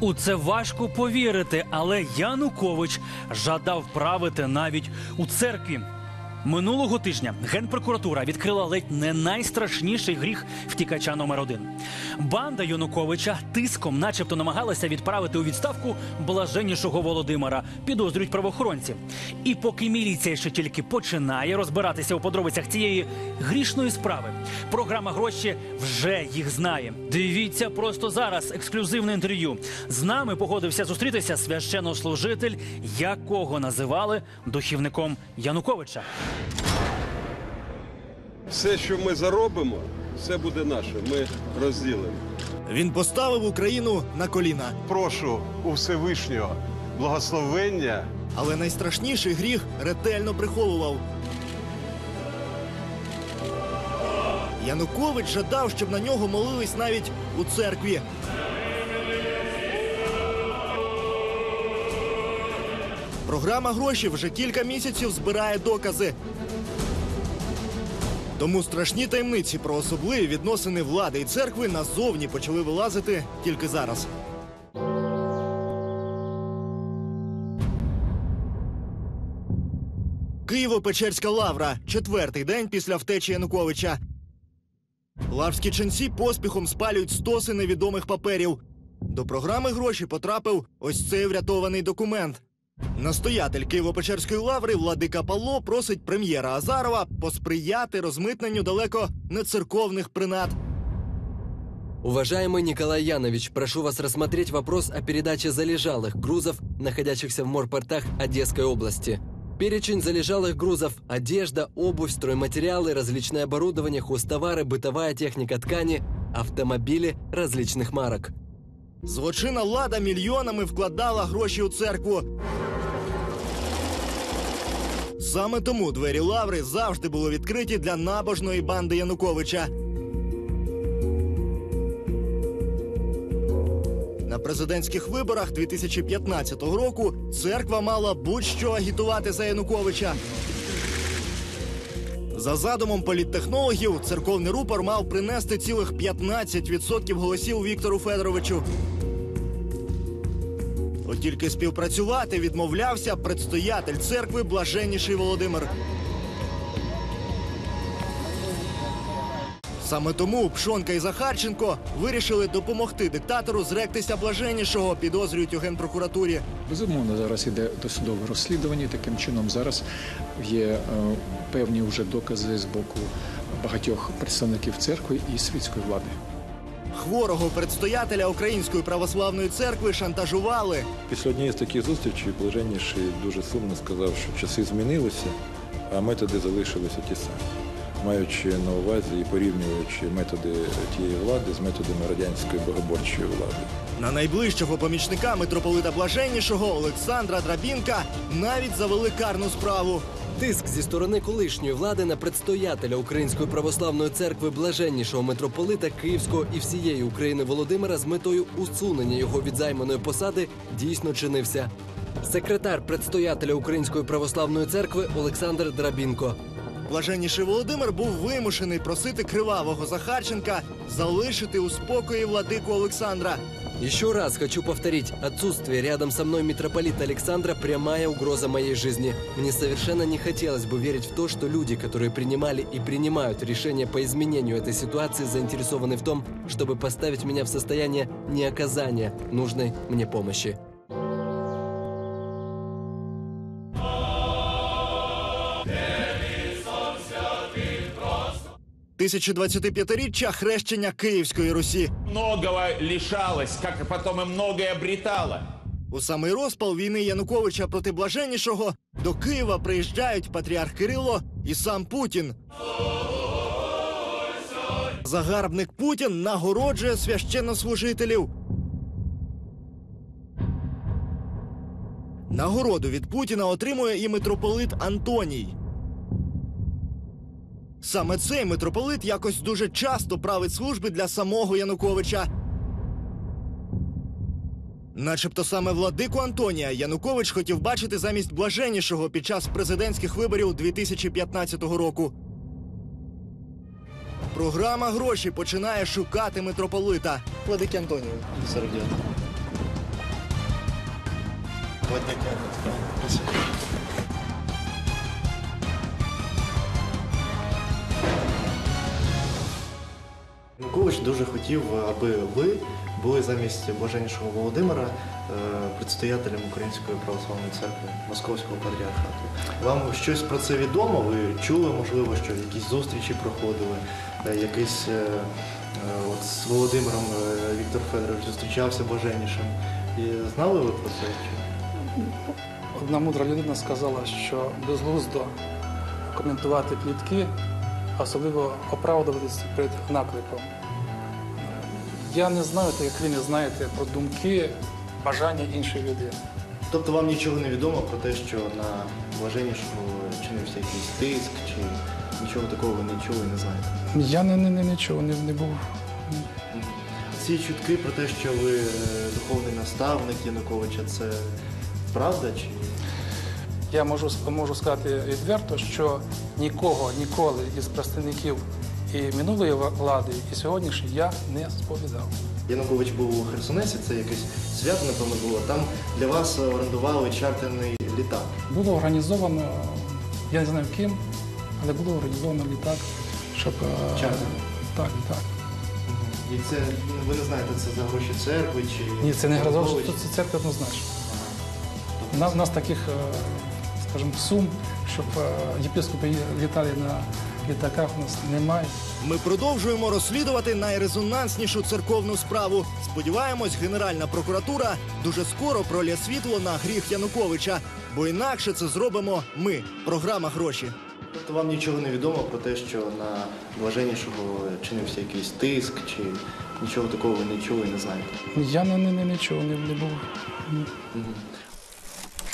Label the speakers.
Speaker 1: У це важко повірити, але Янукович жадав правити навіть у церкві. Минулого тижня генпрокуратура відкрила ледь не найстрашніший гріх втікача номер один. Банда Януковича тиском, начебто, намагалася відправити у відставку блаженнішого Володимира. Підозрюють правоохоронці. І поки міліція ще тільки починає розбиратися у подробицях цієї грішної справи, програма гроші вже їх знає. Дивіться просто зараз. Ексклюзивне інтерв'ю. З нами погодився зустрітися священнослужитель, якого називали духівником Януковича.
Speaker 2: Все, що ми заробимо, все буде наше. Ми розділимо.
Speaker 3: Він поставив Україну на коліна.
Speaker 2: Прошу у Всевишнього благословення.
Speaker 3: Але найстрашніший гріх ретельно приховував. Янукович жадав, щоб на нього молились навіть у церкві. Програма гроші вже кілька місяців збирає докази. Тому страшні таємниці про особливі відносини влади і церкви назовні почали вилазити тільки зараз. Києво-Печерська лавра. Четвертий день після втечі Януковича. Лаврські ченці поспіхом спалюють стоси невідомих паперів. До програми гроші потрапив ось цей врятований документ. Настоятель Києво-Печерської лаври Владика Павло просить прем'єра Азарова посприяти розмитненню далеко не церковних принад.
Speaker 4: Уважаемый Николай Янович, прошу вас рассмотреть вопрос о передаче залежалых грузов, находящихся в морпортах Одесской области. Перечень залежалых грузов – одежда, обувь, стройматериалы, различное оборудование, хозтовары, бытовая техника ткани, автомобили различных марок.
Speaker 3: Злочинна влада мільйонами вкладала гроші у церкву. Саме тому двері лаври завжди були відкриті для набожної банди Януковича. На президентських виборах 2015 року церква мала будь-що агітувати за Януковича. За задумом політтехнологів, церковний рупор мав принести цілих 15% голосів Віктору Федоровичу. Тільки співпрацювати відмовлявся предстоятель церкви Блаженніший Володимир. Саме тому Пшонка і Захарченко вирішили допомогти диктатору зректися блаженнішого, підозрюють у генпрокуратурі.
Speaker 5: Безумовно, зараз іде досудове розслідування. Таким чином, зараз є е, певні вже докази з боку багатьох представників церкви і світської влади.
Speaker 3: Хворого предстоятеля Української православної церкви шантажували.
Speaker 6: Після однієї з таких зустрічей блаженніший дуже сумно сказав, що часи змінилися, а методи залишилися ті самі. Маючи на увазі і порівнюючи методи тієї влади з методами радянської богоборчої влади.
Speaker 3: На найближчого помічника митрополита Блаженнішого Олександра Драбінка навіть завели карну справу.
Speaker 4: Тиск зі сторони колишньої влади на предстоятеля Української православної церкви блаженнішого митрополита Київського і всієї України Володимира з метою усунення його від займаної посади дійсно чинився. Секретар предстоятеля Української православної церкви Олександр Драбінко.
Speaker 3: Блаженніший Володимир був вимушений просити кривавого Захарченка залишити у спокої владику Олександра.
Speaker 4: Еще раз хочу повторить, отсутствие рядом со мной митрополита Александра – прямая угроза моей жизни. Мне совершенно не хотелось бы верить в то, что люди, которые принимали и принимают решения по изменению этой ситуации, заинтересованы в том, чтобы поставить меня в состояние неоказания нужной мне помощи.
Speaker 3: 1025-річчя хрещення Київської Русі.
Speaker 7: многого лишалось, как и потом и многое обретало.
Speaker 3: У самий розпал війни Януковича проти блаженнішого до Києва приїжджають патріарх Кирило і сам Путін. Загарбник Путін нагороджує священнослужителів. Нагороду від Путіна отримує і митрополит Антоній. Саме цей митрополит якось дуже часто править служби для самого Януковича. Начебто саме владику Антонія Янукович хотів бачити замість блаженнішого під час президентських виборів 2015 року. Програма гроші починає шукати митрополита. Владики Антонію,
Speaker 8: Дуже хотів, аби ви були замість блаженнішого Володимира е, предстоятелем Української православної церкви Московського патріархату. Вам щось про це відомо? Ви чули, можливо, що якісь зустрічі проходили, е, якийсь е, от з Володимиром Віктор Федорович зустрічався блаженнішим. І знали ви про це?
Speaker 9: Одна мудра людина сказала, що безглуздо коментувати плітки, особливо оправдуватися перед наклепом. Я не знаю, так як ви не знаєте про думки, бажання іншої людини.
Speaker 8: Тобто вам нічого не відомо про те, що на блаженнішого чинився якийсь тиск, чи нічого такого ви не чули і не знаєте?
Speaker 9: Я не, не, не нічого не, не був.
Speaker 8: Ці чутки про те, що ви е, духовний наставник Януковича, це правда чи
Speaker 9: Я можу, можу сказати відверто, що нікого ніколи із представників і минулої влади, і сьогоднішньої я не сповідав.
Speaker 8: Янукович був у Херсонесі, це якесь свято, напевно, було. Там для вас орендували чартерний літак.
Speaker 9: Було організовано, я не знаю ким, але було організовано літак, щоб. е,
Speaker 8: Чартер?
Speaker 9: Так, так.
Speaker 8: І це ну, ви не знаєте, це за гроші церкви чи
Speaker 9: Ні, це не що це церква однозначно. У нас, у нас таких, е, скажімо, сум, щоб е, єпископи літали на літаках, у нас немає.
Speaker 8: Ми продовжуємо розслідувати найрезонанснішу церковну справу. Сподіваємось, Генеральна прокуратура дуже скоро пролє світло на гріх Януковича, бо інакше це зробимо ми. Програма гроші. Тобто вам нічого не відомо про те, що на блаженнішого чинився якийсь тиск, чи нічого такого ви не чули і не знаєте.
Speaker 9: Я не, не, нічого не, не був.